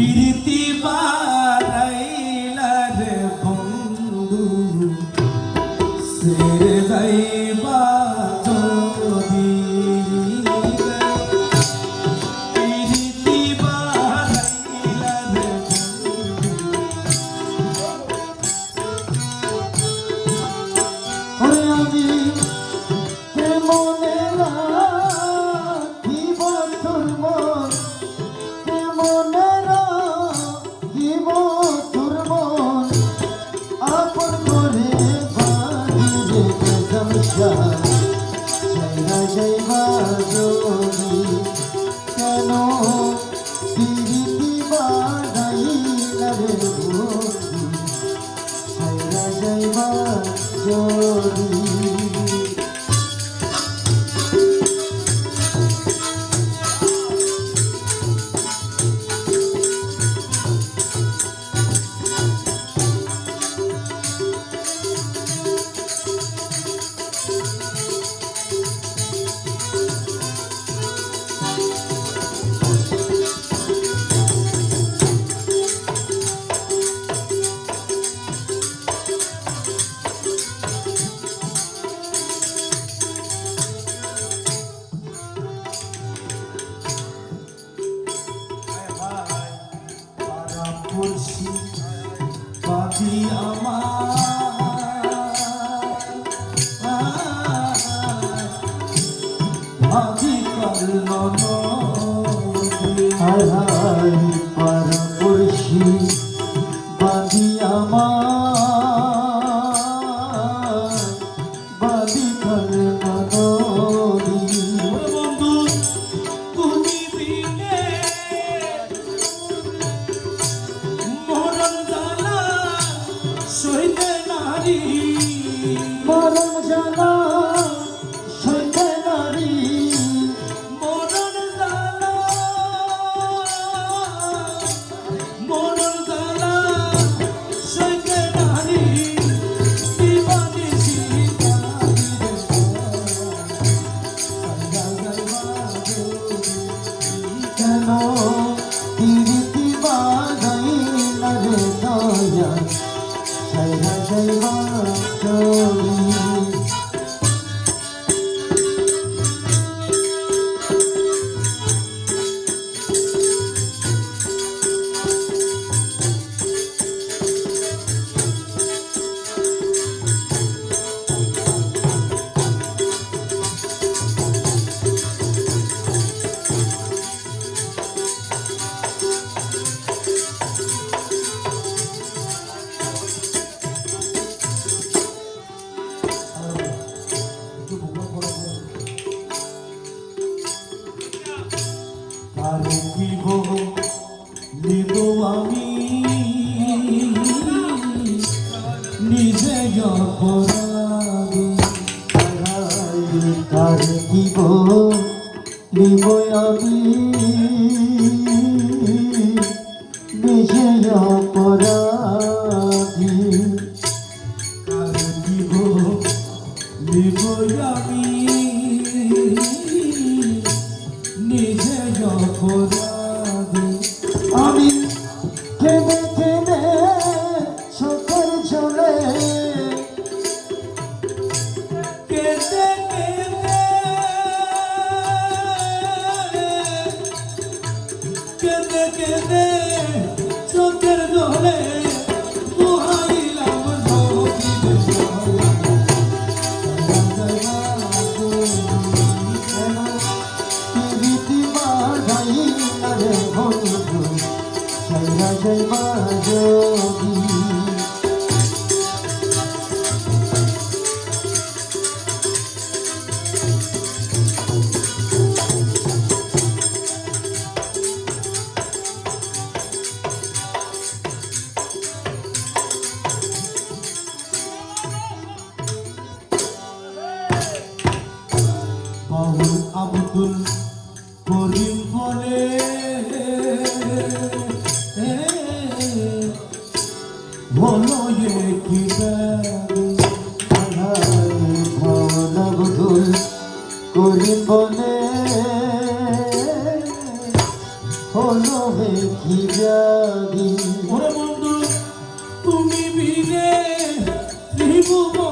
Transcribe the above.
প্রীতি আপন করে বেশি পাখি আমার ভাবি করল হায় হায় Salam Jala দেব আমি নিজের অপরাধী। আর দিব দেব আমি নিজের আমি থেমে থেমে সকল চলে আরে বন্ধু সাইরা যাইবা যোগী Abdul বলো কি ভুল করি বলে হলো হে কি যাবি ওরে তুমি ভিড়ে ত্রিভুবন।